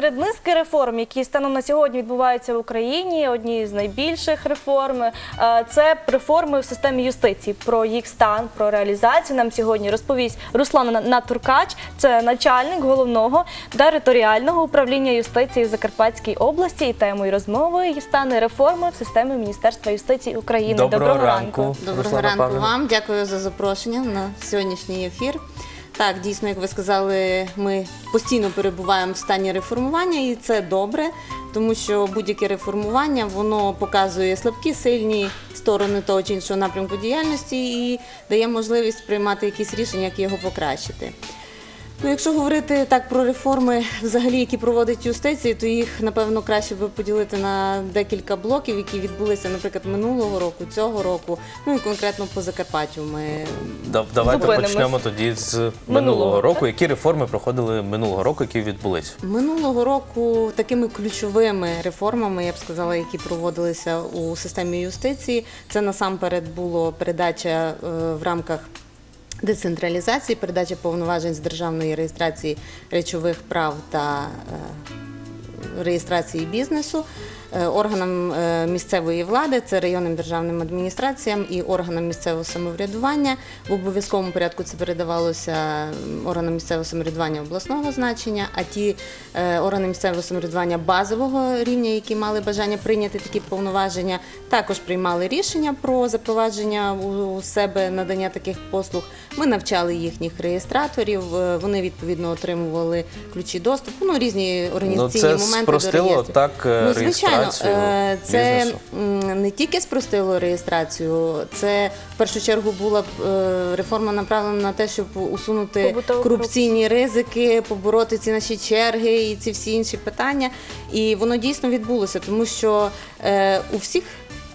серед низки реформ, які станом на сьогодні відбуваються в Україні, одні з найбільших реформ е, це реформи в системі юстиції. Про їх стан, про реалізацію нам сьогодні розповість Руслан Натуркач. Це начальник головного територіального управління юстиції в Закарпатській області. І темою розмови стане реформи в системі Міністерства юстиції України. Доброго ранку. Доброго Руслана ранку Павлівна. вам. Дякую за запрошення на сьогоднішній ефір. Так, дійсно, як ви сказали, ми постійно перебуваємо в стані реформування, і це добре, тому що будь-яке реформування воно показує слабкі, сильні сторони того чи іншого напрямку діяльності і дає можливість приймати якісь рішення, як його покращити. Ну, якщо говорити так про реформи, взагалі, які проводить юстиція, то їх напевно краще би поділити на декілька блоків, які відбулися, наприклад, минулого року, цього року, ну і конкретно по Закарпаттю. Ми Да- Давайте Зупинимось. почнемо тоді з минулого, Минулого, року. Які реформи проходили минулого року, які відбулись? минулого року такими ключовими реформами, я б сказала, які проводилися у системі юстиції, це насамперед було передача е, в рамках. Децентралізації, передача повноважень з державної реєстрації речових прав та е, реєстрації бізнесу органам е, місцевої влади, це районним державним адміністраціям і органам місцевого самоврядування. В обов'язковому порядку це передавалося органам місцевого самоврядування обласного значення, а ті е, органи місцевого самоврядування базового рівня, які мали бажання прийняти такі повноваження, також приймали рішення про запровадження у себе надання таких послуг. Ми навчали їхніх реєстраторів, е, вони відповідно отримували ключі доступу, ну різні Ну, організаційні це моменти спростило реєстрів. так е, Ну, звичайно, реєстрацію е, це бізнесу. не тільки спростило реєстрацію, це в першу чергу була е, реформа направлена на те, щоб усунути Побутову корупційні ризики, побороти ці наші черги і ці всі інші питання. І воно дійсно відбулося, тому що е, у всіх.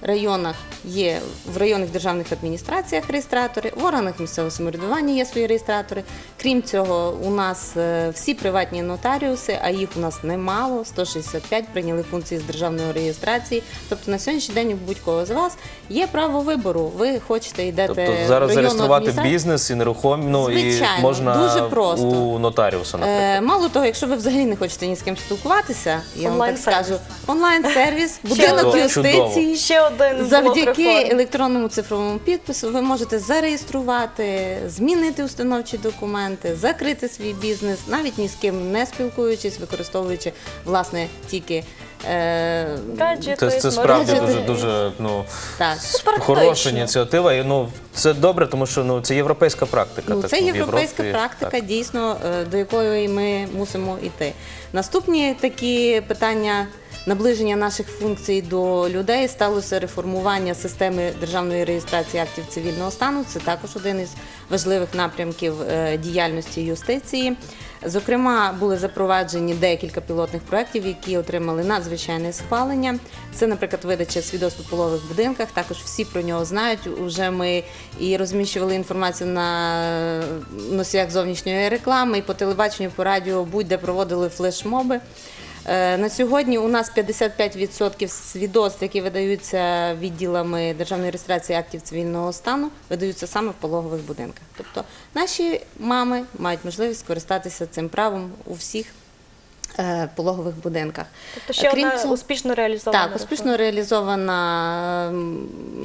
Районах є в районних державних адміністраціях реєстратори, в органах місцевого самоврядування є свої реєстратори. Крім цього, у нас е, всі приватні нотаріуси, а їх у нас немало, 165 прийняли функції з державної реєстрації. Тобто на сьогоднішній день у будь-кого з вас є право вибору. Ви хочете йдете Тобто зараз районну зареєструвати бізнес і нерухомі, ну і можна дуже просто. у нотаріуса, наприклад. Е, мало того, якщо ви взагалі не хочете ні з ким спілкуватися, я вам так Онлайн-сервіс. скажу, онлайн-сервіс, будинок юстиції. Ще один блок Завдяки електронному цифровому підпису ви можете зареєструвати, змінити установчі документи, закрити свій бізнес, навіть ні з ким не спілкуючись, використовуючи власне тільки е, Гаджети, Це, це справді Гаджети. дуже дуже ну так. Хороша ініціатива. І ну це добре, тому що ну це європейська практика. Ну, так, це в європейська Європі. практика, Так. дійсно, е, до якої ми мусимо йти. Наступні такі питання наближення наших функцій до людей сталося реформування системи державної реєстрації актів цивільного стану. Це також один із важливих напрямків е, діяльності юстиції. Зокрема, були запроваджені декілька пілотних проєктів, які отримали надзвичайне схвалення. Це, наприклад, видача свідоцтв у полових будинках. Також всі про нього знають. Уже ми і розміщували інформацію на носіях зовнішньої реклами, і по телебаченню, по радіо, будь-де проводили флешмоби. Е, На сьогодні у нас 55% свідоцтв, які видаються відділами державної реєстрації актів цивільного стану, видаються саме в пологових будинках. Тобто наші мами мають можливість скористатися цим правом у всіх е, пологових будинках. Тобто ще Крім одна цього- успішно реалізована. так, успішно реалізована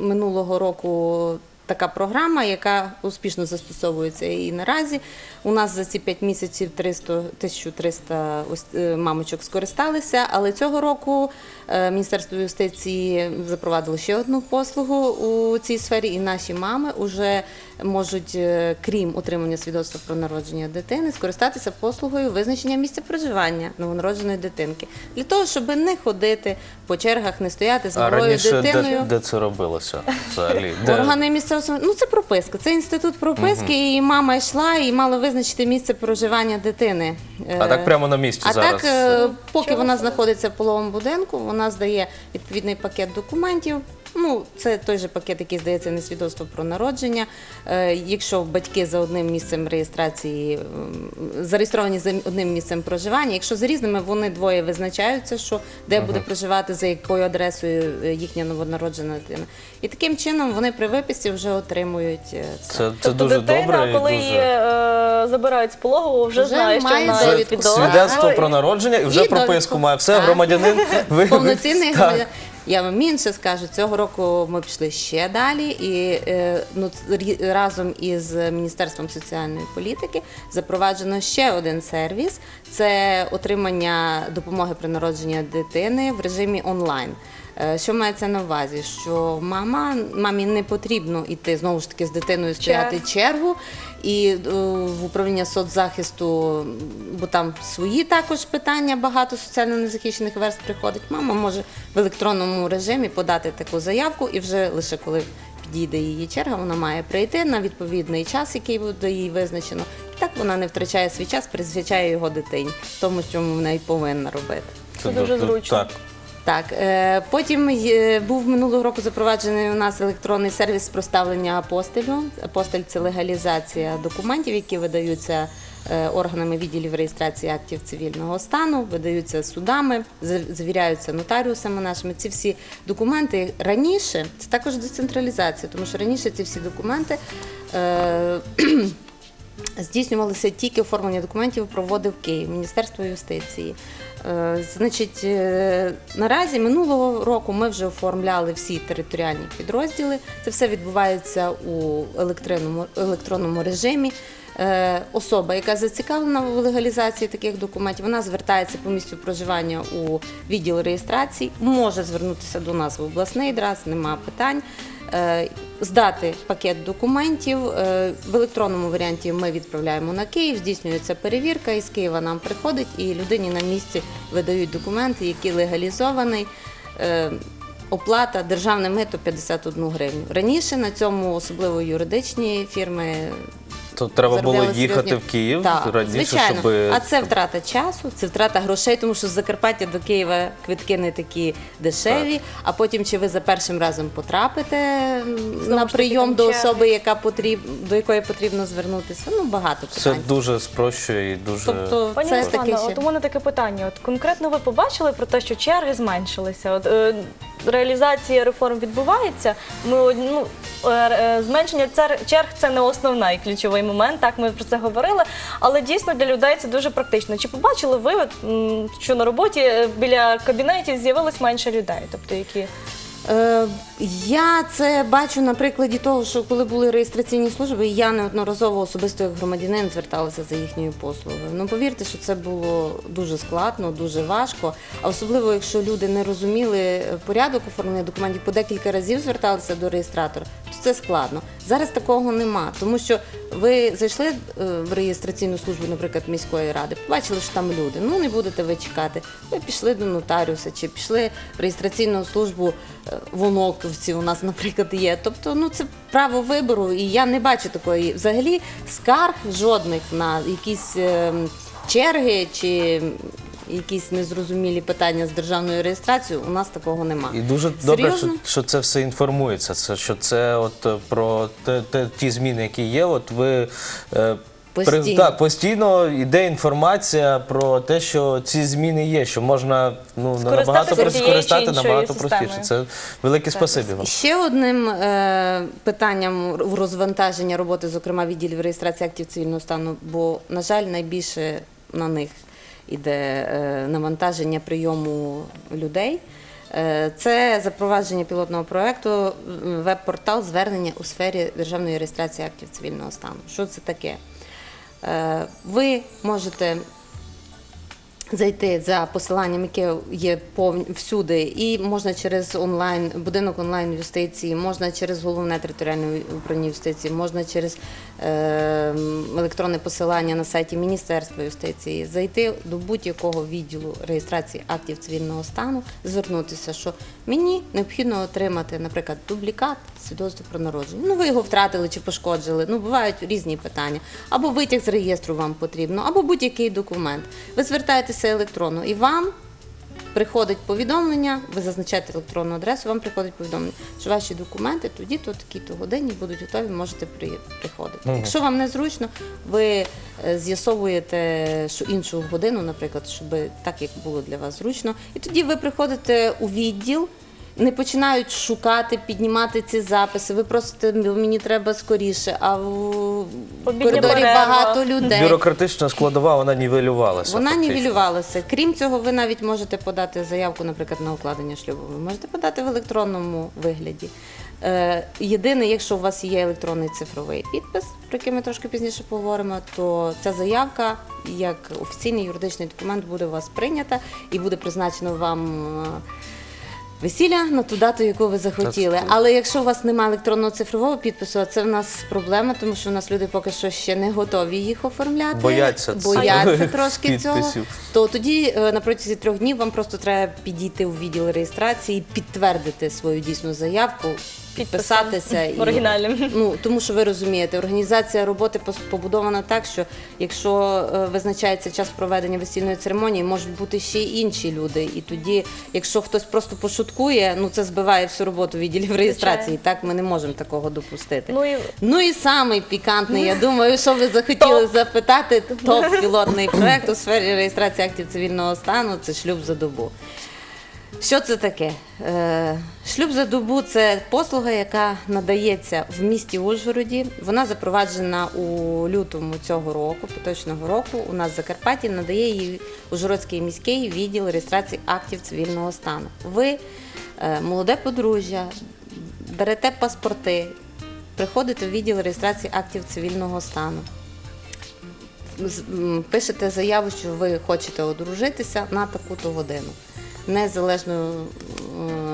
минулого року така програма, яка успішно застосовується і наразі. У нас за ці 5 місяців 300, 1300 ось, е, мамочок скористалися, але цього року е, Міністерство юстиції запровадило ще одну послугу у цій сфері, і наші мами вже можуть, е, крім отримання свідоцтва про народження дитини, скористатися послугою визначення місця проживання новонародженої дитинки для того, щоб не ходити по чергах, не стояти з малою дитиною. де, де це робилося взагалі? Де? Органи місцевого. Ну це прописка. Це інститут прописки, і мама йшла і мала визначити місце проживання дитини. А Е, так прямо на місці а зараз. так, е, поки Чого вона знаходиться в половому будинку, вона здає відповідний пакет документів, Ну, це той же пакет, який здається не свідоцтво про народження. Е, Якщо батьки за одним місцем реєстрації зареєстровані за одним місцем проживання, якщо за різними, вони двоє визначаються, що де буде проживати, за якою адресою е, їхня новонароджена дитина. І таким чином вони при виписці вже отримують е, це. Це, це тобто дуже дитина, добре. коли дуже... її е, забирають з пологового, вже, Вже знає, що має вона свідоцтво. Свідоцтво про народження і вже І прописку довідку. має. Все, громадянин Повноцінний Так. Я вам інше скажу, цього року ми пішли ще далі, і е, ну, разом із Міністерством соціальної політики запроваджено ще один сервіс: це отримання допомоги при народженні дитини в режимі онлайн. Е, Що мається на увазі? Що мама мамі не потрібно йти знову ж таки з дитиною стояти чергу і е, в управління соцзахисту, бо там свої також питання, багато соціально незахищених верст приходить. Мама може в електронному режимі подати таку заявку, і вже лише коли підійде її черга, вона має прийти на відповідний час, який буде їй визначено. І так вона не втрачає свій час, присвячає його дитині, тому що вона й повинна робити. Це дуже зручно. Так. Так, е, потім був минулого року запроваджений у нас електронний сервіс проставлення апостилю. Апостиль це легалізація документів, які видаються е, органами відділів реєстрації актів цивільного стану, видаються судами, за- завіряються нотаріусами нашими. Ці всі документи раніше це також децентралізація, тому що раніше ці всі документи. Е, Здійснювалося тільки оформлення документів, проводив Київ, Міністерство юстиції. Е, Значить, е, наразі минулого року ми вже оформляли всі територіальні підрозділи. Це все відбувається у електронному режимі. Е, Особа, яка зацікавлена в легалізації таких документів, вона звертається по місцю проживання у відділ реєстрації, може звернутися до нас в обласний драз, нема питань. Е, Здати пакет документів Е, в електронному варіанті. Ми відправляємо на Київ, здійснюється перевірка, і з Києва нам приходить, і людині на місці видають документи, які легалізовані. Оплата державне мито 51 гривню. Раніше на цьому особливо юридичні фірми То треба було заробляли їхати серйозні- в Київ Так, раніше, звичайно. щоб А це втрата часу, це втрата грошей, тому що з Закарпаття до Києва квитки не такі дешеві. А потім, чи ви за першим разом потрапите м, Знову на таки, прийом там до черги. особи, яка потріб... до якої потрібно звернутися? Ну багато це питань. дуже спрощує і дуже Тобто Пані це Руслана, таке ще. от у мене таке питання. От конкретно ви побачили про те, що черги зменшилися. От е, реалізація реформ відбувається. Ми ну, е, е, зменшення черг це не основний ключовий момент. Так ми про це говорили. Але дійсно для людей це дуже практично. Чи побачили ви, що на роботі е, біля кабінетів з'явилось менше людей? Тобто які Я це бачу на прикладі того, що коли були реєстраційні служби, я неодноразово особисто як громадянин зверталася за їхньою послугою. Ну повірте, що це було дуже складно, дуже важко. А особливо, якщо люди не розуміли е, порядок оформлення документів, по декілька разів зверталися до реєстратора, то це складно. Зараз такого нема, тому що ви зайшли е, в реєстраційну службу, наприклад, міської ради, побачили, що там люди. Ну не будете ви чекати. Ви пішли до нотаріуса чи пішли в реєстраційну службу е, в Оноковці. У нас, наприклад, є. Тобто, ну це право вибору, і я не бачу такої взагалі скарг жодних на якісь е, черги чи. Якісь незрозумілі питання з державною реєстрацією, у нас такого немає. І дуже добре, що, Серйозно? що це все інформується. Це що це от е, про те, те, ті зміни, які є. От ви е, Постійно. так, постійно йде інформація про те, що ці зміни є, що можна ну набагато чи скористати іншою набагато системою. простіше. Це велике спасибі вам. Ще одним е, питанням в розвантаження роботи, зокрема відділів реєстрації актів цивільного стану, бо, на жаль, найбільше на них іде е, навантаження прийому людей. Е, Це запровадження пілотного проекту веб-портал звернення у сфері державної реєстрації актів цивільного стану. Що це таке? Е, Ви можете зайти за посиланням, яке є повн- всюди, і можна через онлайн будинок онлайн юстиції, можна через головне територіальне управління юстиції, можна через е, електронне посилання на сайті Міністерства юстиції, зайти до будь-якого відділу реєстрації актів цивільного стану, звернутися, що мені необхідно отримати, наприклад, дублікат свідоцтва про народження. Ну, ви його втратили чи пошкоджили. Ну, бувають різні питання. Або витяг з реєстру вам потрібно, або будь-який документ. Ви звертаєтеся електронно і вам приходить повідомлення, ви зазначаєте електронну адресу, вам приходить повідомлення, що ваші документи тоді, то такі-то годині будуть готові, можете при- приходити. Якщо вам незручно, ви е, з'ясовуєте що іншу годину, наприклад, щоб так як було для вас зручно, і тоді ви приходите у відділ. Не починають шукати, піднімати ці записи. Ви просите, мені треба скоріше, а в Обідня коридорі перерва. багато людей. Бюрократична складова, вона нівелювалася. Вона фактично. нівелювалася. Крім цього, ви навіть можете подати заявку, наприклад, на укладення шлюбу. Ви можете подати в електронному вигляді. Е, єдине, якщо у вас є електронний цифровий підпис, про який ми трошки пізніше поговоримо, то ця заявка як офіційний юридичний документ буде у вас прийнята і буде призначено вам. е, Весілля на ту дату, яку ви захотіли. Але якщо у вас немає електронного цифрового підпису, а це в нас проблема, тому що у нас люди поки що ще не готові їх оформляти. Бояться бояться трошки цього. То тоді е, на протязі трьох днів вам просто треба підійти у відділ реєстрації, підтвердити свою дійсну заявку, підписатися і оригінальним. Ну тому що ви розумієте, організація роботи побудована так, що якщо е, визначається час проведення весільної церемонії, можуть бути ще й інші люди. І тоді, якщо хтось просто пошуткує, ну це збиває всю роботу відділів реєстрації. Так ми не можемо такого допустити. Ну і Ну і самий пікантний, я думаю, що ви захотіли запитати, топ-пілотний проект у сфері реєстрації актів цивільного стану це шлюб за добу. Що це таке? Е, шлюб за добу це послуга, яка надається в місті Ужгороді. Вона запроваджена у лютому цього року, поточного року. У нас в Закарпатті надає її Ужгородський міський відділ реєстрації актів цивільного стану. Ви, е, молоде подружжя, берете паспорти, приходите в відділ реєстрації актів цивільного стану. Пишете заяву, що ви хочете одружитися на таку-то годину. Незалежно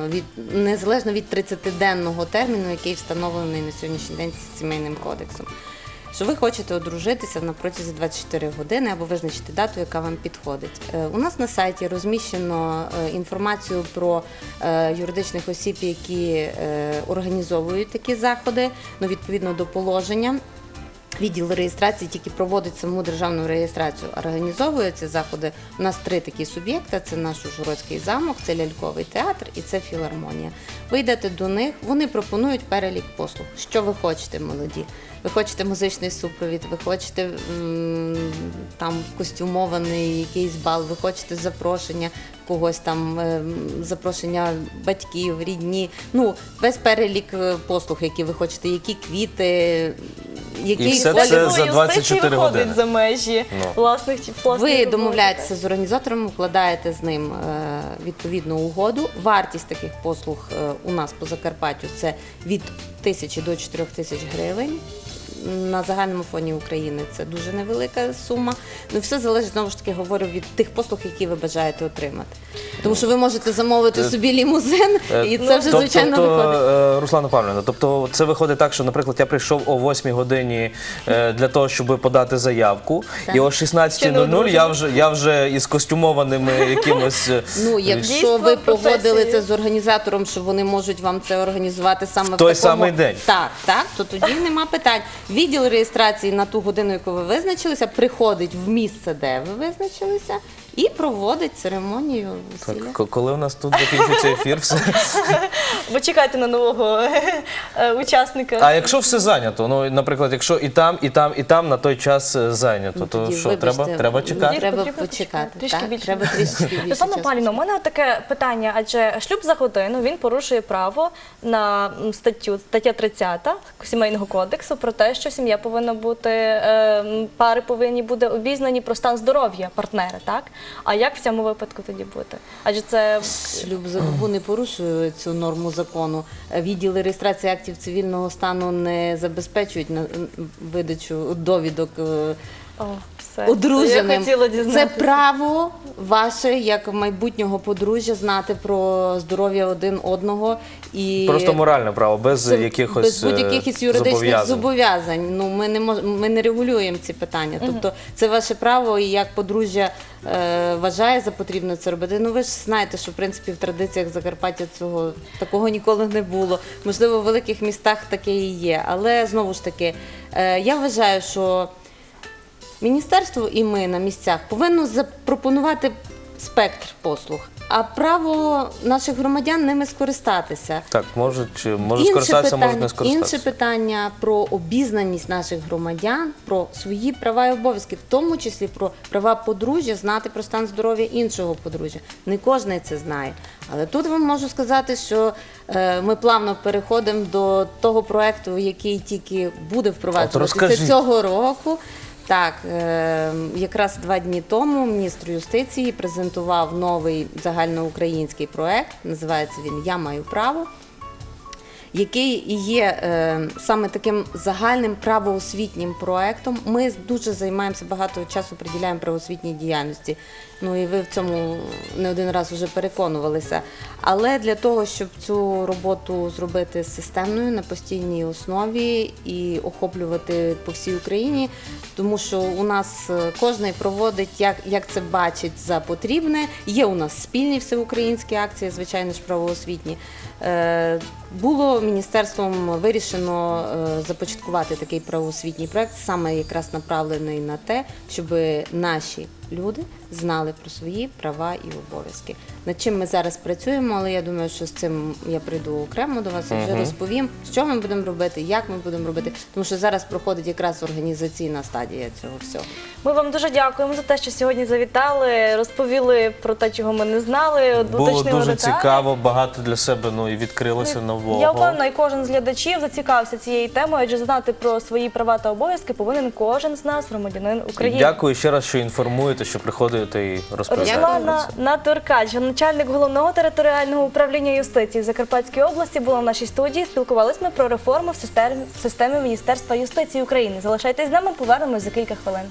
е, від, незалежно від 30-денного терміну, який встановлений на сьогоднішній день сімейним кодексом. Що ви хочете одружитися на протязі 24 години або визначити дату, яка вам підходить. Е, У нас на сайті розміщено е, інформацію про юридичних осіб, які організовують такі заходи, ну, відповідно до положення. Відділ реєстрації тільки проводить саму державну реєстрацію. Організовує ці заходи. У нас три такі суб'єкти: це наш Ужгородський замок, це ляльковий театр і це філармонія. Ви йдете до них, вони пропонують перелік послуг. Що ви хочете, молоді? Ви хочете музичний супровід, ви хочете там костюмований якийсь бал, ви хочете запрошення когось там, ем, запрошення батьків, рідні. Ну, весь перелік е, послуг, які ви хочете, які квіти. Який все колір. це за юстиція 24 виходить години. за межі Ну. власних власних Ви домовляєтеся з організатором, укладаєте з ним е, відповідну угоду. Вартість таких послуг е, у нас по Закарпаттю це від тисячі до 4 тисяч гривень. На загальному фоні України це дуже невелика сума. Ну все залежить знову ж таки говорю від тих послуг, які ви бажаєте отримати. Тому що ви можете замовити собі лімузин, Е, і це вже Тоб- звичайно тобто, виходить. е, Руслана Павлівна, тобто це виходить так, що, наприклад, я прийшов о 8 годині е, для того, щоб подати заявку, і о Ще не 16.00 одружена. я вже я вже із костюмованими якимось. е, Ну, якщо Дійство ви погодили це з організатором, що вони можуть вам це організувати саме в, той такому... самий день. Так, так, то тоді нема питань. Відділ реєстрації на ту годину, яку ви визначилися, приходить в місце, де ви визначилися, і проводить церемонію весілля. Так, коли у нас тут закінчиться ефір, все. Ви чекаєте на нового е, учасника. А якщо все зайнято, ну наприклад, якщо і там, і там, і там на той час е, зайнято, Ну, то що вибачте, треба, треба ну, чекати? Треба почекати, трішки так, більше. треба трішки більше Руслана часу. Паліна, у мене таке питання, адже шлюб за годину він порушує право на статтю стаття 30 сімейного кодексу про те, що сім'я повинна бути е, пари повинні бути обізнані про стан здоров'я партнера, так? А як в цьому випадку тоді бути? Адже це Шлюб за добу не порушує цю норму закону. Відділи реєстрації актів цивільного стану не забезпечують на видачу довідок е, о, все. одруженим. Я хотіла Це дізнатися. право ваше як майбутнього подружжя знати про здоров'я один одного і Просто моральне право, без це якихось без будь-яких е, із юридичних зобов'язань. зобов'язань. Ну ми не мож, ми не регулюємо ці питання. Тобто це ваше право, і як подружжя е, вважає за потрібне це робити. Ну ви ж знаєте, що в принципі в традиціях Закарпаття цього такого ніколи не було. Можливо, в великих містах таке і є. Але знову ж таки, е, я вважаю, що Міністерство і ми на місцях повинно запропонувати спектр послуг. а право наших громадян ними скористатися. Так, можуть, чи- можуть скористатися, можуть не скористатися. інше питання про обізнаність наших громадян про свої права і обов'язки, в тому числі про права подружжя, знати про стан здоров'я іншого подружжя. Не кожен це знає. Але тут вам можу сказати, що е, ми плавно переходимо до того проекту, який тільки буде впроваджуватися цього року. Так, е, якраз два дні тому міністр юстиції презентував новий загальноукраїнський проект. Називається він Я маю право який є е, саме таким загальним правоосвітнім проектом. Ми дуже займаємося багато часу приділяємо правоосвітній діяльності. Ну і ви в цьому не один раз вже переконувалися. Але для того, щоб цю роботу зробити системною на постійній основі і охоплювати по всій Україні, тому що у нас е, кожний проводить, як, як це бачить за потрібне. Є у нас спільні всеукраїнські акції, звичайно ж правоосвітні. Е, Було міністерством вирішено е, започаткувати такий правоосвітній проект, саме якраз направлений на те, щоб наші люди знали про свої права і обов'язки. Над чим ми зараз працюємо, але я думаю, що з цим я прийду окремо до вас і вже розповім, що ми будемо робити, як ми будемо робити, тому що зараз проходить якраз організаційна стадія цього всього. Ми вам дуже дякуємо за те, що сьогодні завітали, розповіли про те, чого ми не знали. Було уточнили дуже деталі. цікаво, багато для себе ну і відкрилося нового. Я впевнена, і кожен з глядачів зацікавився цією темою, адже знати про свої права та обов'язки повинен кожен з нас, громадянин України. Дякую ще раз, що інформуєте, що приходите і розповідаєте. про Руслана це. Натуркач, начальник головного територіального управління юстиції Закарпатської області, була в нашій студії. Спілкувалися ми про реформи в системі, в системі Міністерства юстиції України. Залишайтесь з нами, повернемось за кілька хвилин.